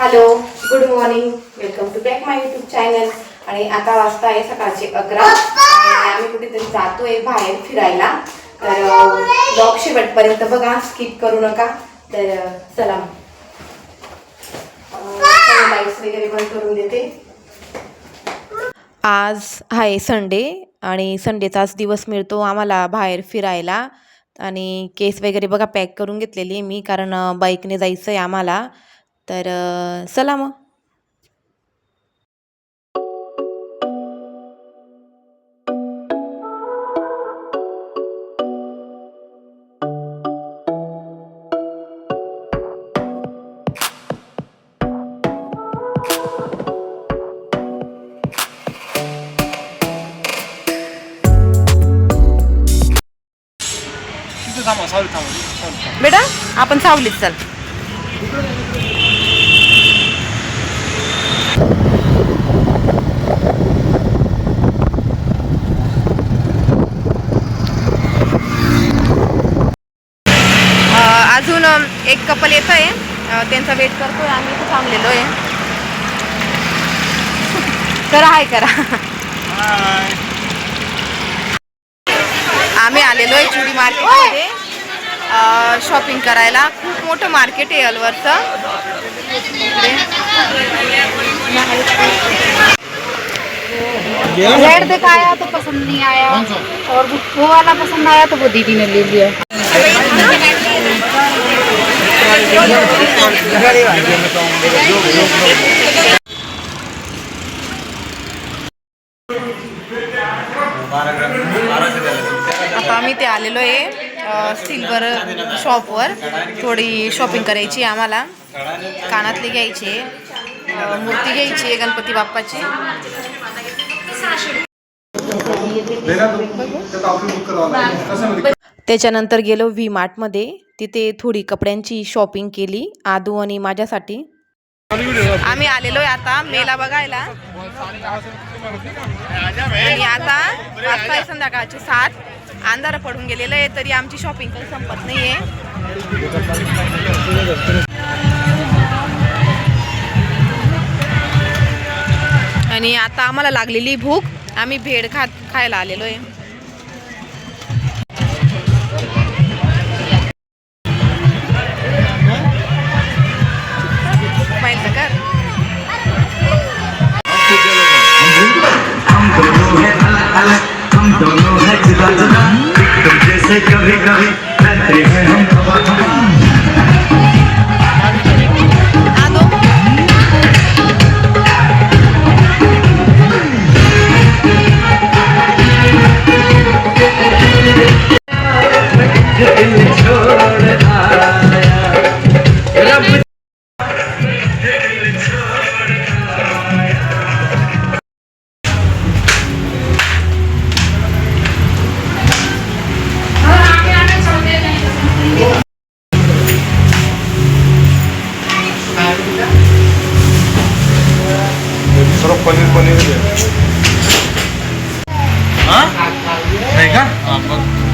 Hello good morning welcome to back my YouTube channel आणि आता वाजता आहे सकाळचे अकरा. आणि आम्ही कुठेतरी जातोय बाहेर फिरायला. तर ब्लॉग शेवटपर्यंत बघा स्किप करू नका. तर चला लाईट्स वगैरे बंद करून देते. आज आहे संडे आणि संडेचाच दिवस मिळतो आम्हाला बाहेर फिरायला. आणि केस वगैरे बघा पॅक करून घेतलेली मी कारण बाईकने जायचं आहे आम्हाला. तर चला मग. बेटा आपण सावलीत चल. अजून एक कपल येत आहे त्यांचा वेट करतोय. आम्ही इथे थांबलेलो आहे करा हाय करा. हाय आम्ही आलेलो आहे चुडी मार्केटमध्ये. शॉपिंग करायला. खूप मोठं मार्केट आहे अलवरचं. रेड देखा आया तो पसंद नहीं आया। और वो वो वाला पसंद आया तो वो दीदी ने ले लिया। आता आम्ही ते आलेलो आहे. सिल्वर शॉपवर थोडी शॉपिंग करायची आहे आम्हाला. कानातली घ्यायची मूर्ती घ्यायची आहे गणपती बाप्पाची. त्याच्यानंतर गेलो व्ही मार्टमध्ये तिथे थोडी कपड्यांची शॉपिंग केली आदू आणि माझ्यासाठी. आम्ही आलेलो आहे आता मेला बघायला. आणि आता वाजता संध्याकाळचे सात. अंधार पडून गेलेलं आहे तरी आमची शॉपिंग काही संपत नाही आहे आणि आता आम्हाला लागलेली भूक आम्ही भेड खात खायला आलेलो आहे. स्माईल तर बजना तुम जैसे कभी कभी रहते हैं हम। हवा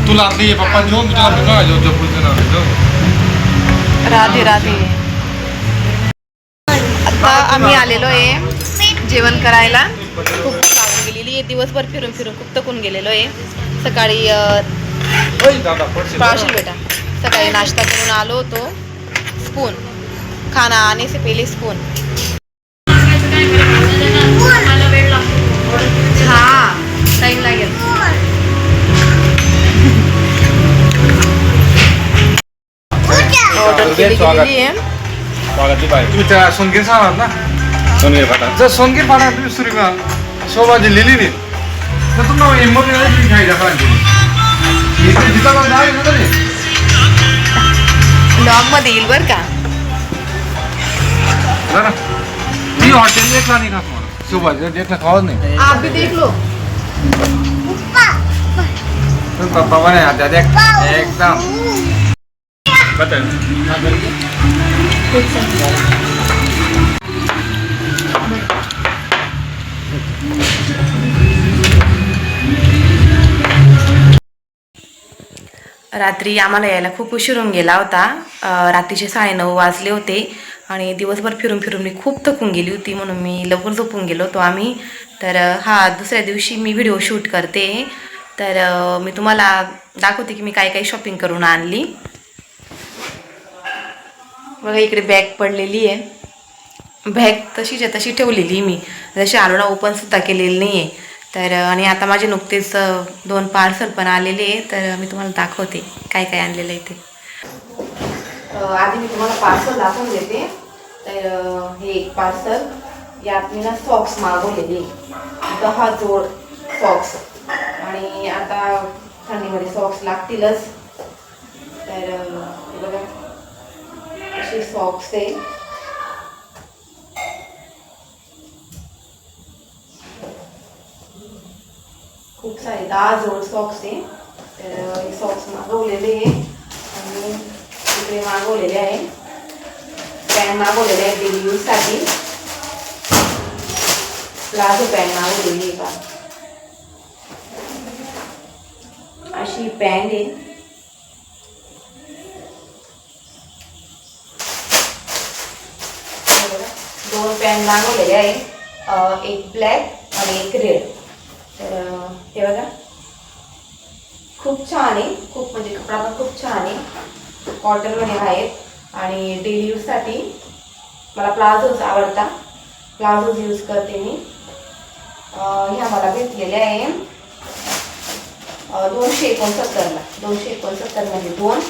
तुला आता ये पप्पा जेवण तुला जपूरचं नाव जेवण राधे राधे. आता आम्ही आलेलो आहे जेवण करायला. खूप लागून गेलेली आहे दिवसभर फिरून फिरून खूप थकून गेलेलो आहे. सकाळी पाळशील बेटा. सकाळी नाश्ता करून आलो होतो. स्पून. खाना आने से पहिले स्पून. केली गेलेली आहे स्वागत बाय तुम्ही त्या सोनगीर सांगणार ना सोनगीर फाटा जर सोनगीर फाटा तुम्ही सुरू का शोभाजी लिहिली नाही तर तुम्हाला हिंमत नाही घ्यायच्या तरी ब्लॉगमध्ये येईल बर का ती हॉटेल देखला नाही का तुम्हाला शोभाजी देखला खावत नाही आप भी देख लो तर पप्पा म्हणे आता देख एकदम रात्री आम्हाला यायला खूप उशीर होऊन गेला होता. रात्रीचे साडेनऊ वाजले होते आणि दिवसभर फिरून फिरून मी खूप थकून गेली होती म्हणून मी लवकर झोपून गेलो होतो आम्ही. तर हा दुसऱ्या दिवशी मी व्हिडिओ शूट करते. तर मी तुम्हाला दाखवते की मी काय काय शॉपिंग करून आणली. बघा इकडे बॅग पडलेली आहे. बॅग तशीच्या तशी ठेवलेली मी. जशी आलोना ओपनसुद्धा केलेली नाही आहे तर आणि आता माझे नुकतेच दोन पार्सल पण आलेले आहे. तर मी तुम्हाला दाखवते काय काय आणलेलं आहे ते. आधी मी तुम्हाला पार्सल दाखवून देते. तर हे एक पार्सल यात मी ना सॉक्स मागवलेले दहा जोड सॉक्स आणि आता थंडीमध्ये सॉक्स लागतीलच. तर बघा. असे सॉक्स आहे. खूप सारे दहा जोड सॉक्स आहे. तर हे सॉक्स मागवलेले आहे. आणि तिकडे मागवलेले आहे. पॅन मागवलेले आहे डेली यूजसाठी प्लाझो पॅन मागवलेली आहे का अशी पॅन्ट आहे हे बघा, दोन पॅन मागवलेले आहे एक ब्लॅक आणि एक रेड तर हे बघा. खूप छान आहे. खूप म्हणजे कपडा पण खूप छान आहे. कॉटनमध्ये आहेत. आणि डेली यूजसाठी मला प्लाझोज आवडता प्लाझोज यूज करते मी. ह्या मला घेतलेल्या आहे. दोनशे एकोणसत्तरला. दोनशे एकोणसत्तरमध्ये दोन.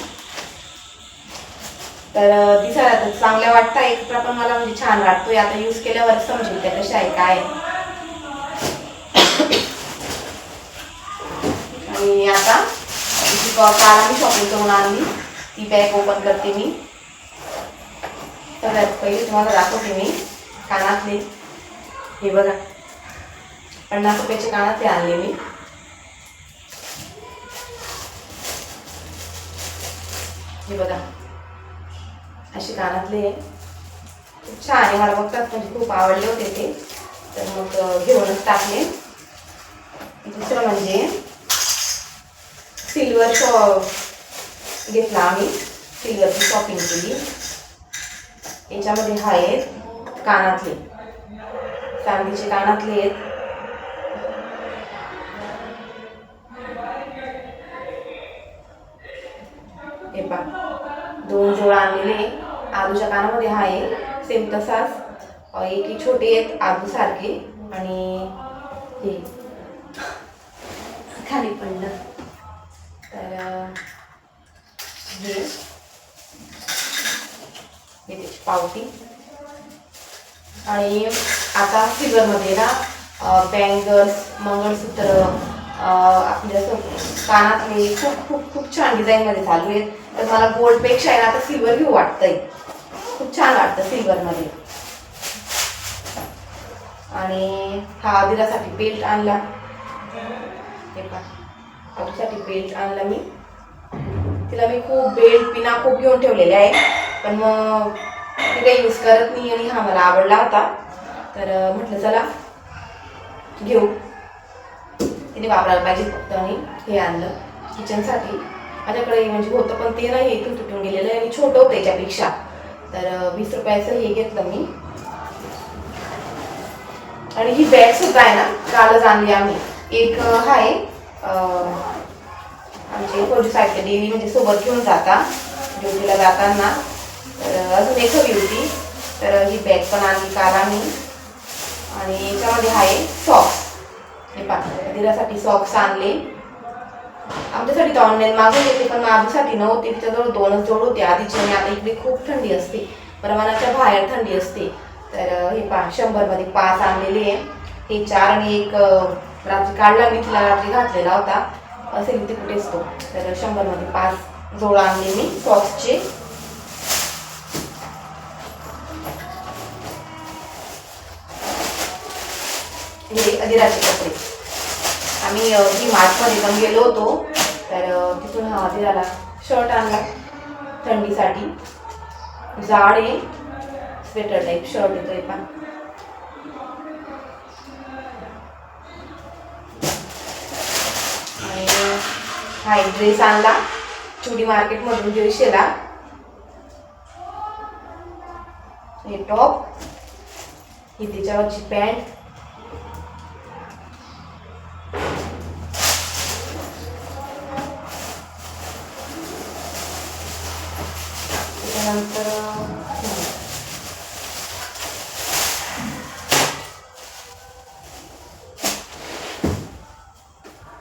तर दिसायला चांगल्या वाटतं एक पण मला म्हणजे छान वाटतोय. आता यूज केल्यावर समजेल त्या कशा आहे काय आहे. आणि आता जी काल आम्ही शॉपिंग करून आणली. ती बॅग ओपन करते मी. सगळ्यात पहिले तुम्हाला दाखवते मी कानातले. हे बघा. पन्नास रुपयाचे कानातले आणले मी. हे बघा. असे कानातले खूप छान आहे. मला बघतात म्हणजे खूप आवडले होते ते. तर मग घेऊनच टाकले. दुसरं म्हणजे सिल्वर शॉ घेतला आम्ही. सिल्वरची शॉपिंग केली. याच्यामध्ये हा आहेत कानातले. चांदीचे कानातले आहेत. हे पहा. दोन जोड आणलेले. आलूच्या कानामध्ये हा आहे. सेम तसाच एक छोटे आहेत आलू सारखे आणि हे. खाली पडलं तर हे. त्याची पावती. आणि आता फिगरमध्ये ना बँगल्स मंगळसूत्र आपल्या असं कानातले खूप खूप खूप छान डिझाईनमध्ये चालू आहेत. तर मला गोल्डपेक्षा आहे ना आता सिल्वर घेऊ वाटतंय. खूप छान वाटतं सिल्वरमध्ये आणि हा दिरासाठी बेल्ट आणला. हे पहा. आऊसाठी बेल्ट आणला मी. तिला मी खूप बेल्ट पिना खूप घेऊन ठेवलेले आहे. पण मग ती काही यूज करत नाही आणि हा मला आवडला होता. तर म्हटलं चला घेऊ. तिने वापरायला पाहिजे फक्त आणि हे आणलं. किचनसाठी माझ्याकडे म्हणजे होतं पण ते नाही इथून तुटून गेलेलं आहे आणि छोटं होतं याच्यापेक्षा. तर वीस रुपयाचं हे घेतलं मी. आणि ही बॅग सुद्धा आहे ना कालच आणली आम्ही. एक आहे अं, आमचे फौजी डेली म्हणजे सोबत घेऊन जाता ड्युटीला जाताना. तर अजून एक हवी होती. तर ही बॅग पण आणली काल आम्ही. आणि याच्यामध्ये आहे सॉक्स हे पहा दिरासाठी सॉक्स आणले. आमच्यासाठी तर ऑनलाईन मागवली होती पण आमच्यासाठी नव्हती. तिच्याजवळ दोनच जोड होते. आधीची आणि आता इकडे खूप थंडी असते. प्रमाणाच्या बाहेर थंडी असते. तर हे पा शंभरमध्ये पाच आणलेले आहे. हे चार आणि एक रात्री काढला मी तिला रात्री घातलेला होता. असेल इथे कुठेच तो. तर शंभरमध्ये पाच जोड आणले मी सॉक्सचे हे अधिराचे कपडे. आम्ही अ, मार्चमध्ये पण गेलो होतो. तर तिथून हा झाला शर्ट आणला थंडीसाठी. जाड आहे. स्वेटर टाईप शर्ट येतोय पण. आणि हा एक ड्रेस आणला. चुडी मार्केटमधून दीडशेला. हे टॉप ही त्याच्यावरची पॅन्ट हम्म.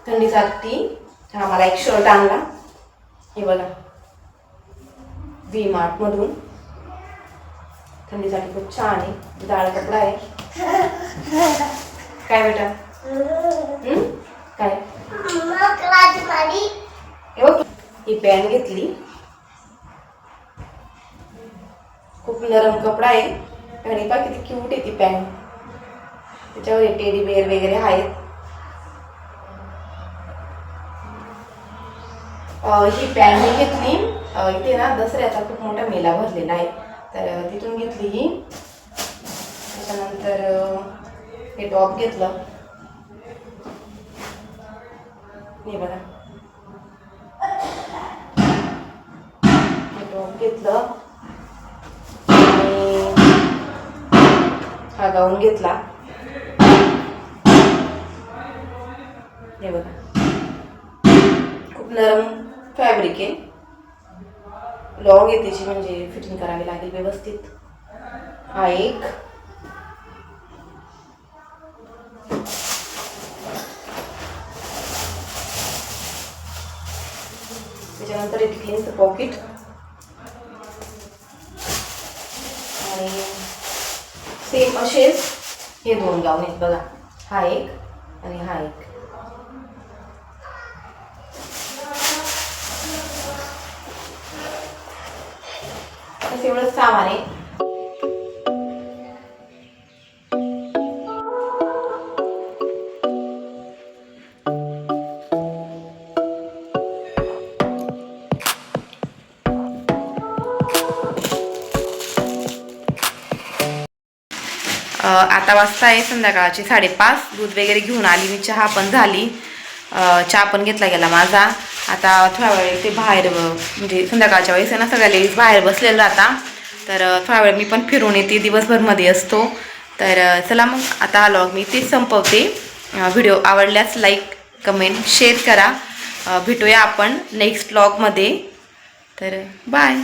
थंडीसाठी हा मला एक शर्ट आणला. हे बघा. व्ही मार्ट मधून. थंडीसाठी खूप छान आहे. जाड कपडा आहे. काय बेटा? काय? हे ही पॅन्ट घेतली. खूप नरम कपडा आहे. आणि पहा किती क्यूट आहे ती पॅन्ट त्याच्यावर टेडी बेअर वगैरे आहेत. ही पॅन्ट मी घेतली. इथे ना दसऱ्याचा खूप मोठा मेला भरलेला आहे. तर तिथून घेतली ही. त्याच्यानंतर हे टॉप घेतलं. हे बघा. हे टॉप घेतलं. हा गाऊन घेतला. हे बघा. खूप नरम फॅब्रिक आहे. लॉंग आहे त्याची म्हणजे फिटिंग करावी लागेल व्यवस्थित. हा एक. त्याच्यानंतर एक क्लीनचं पॉकेट आणि सेम असेच हे दोन लावून आहेत बघा. हा एक आणि हा एक. बस एवढंच सामान आहे. आता वाजता आहे संध्याकाळची साडेपाच. दूध वगैरे घेऊन आली मी चहा पण झाली. चहा पण घेतला गेला माझा. आता थोडा वेळ ते बाहेर म्हणजे संध्याकाळच्या वेळेस आहे ना सगळ्या लेडीज बाहेर बसलेलं राहता तर थोडा वेळ मी पण फिरून येते दिवसभरमध्ये असतो. तर चला मग आता लॉग मी तेच संपवते. व्हिडिओ आवडल्यास लाईक कमेंट शेअर करा. भेटूया आपण नेक्स्ट ब्लॉगमध्ये तर बाय.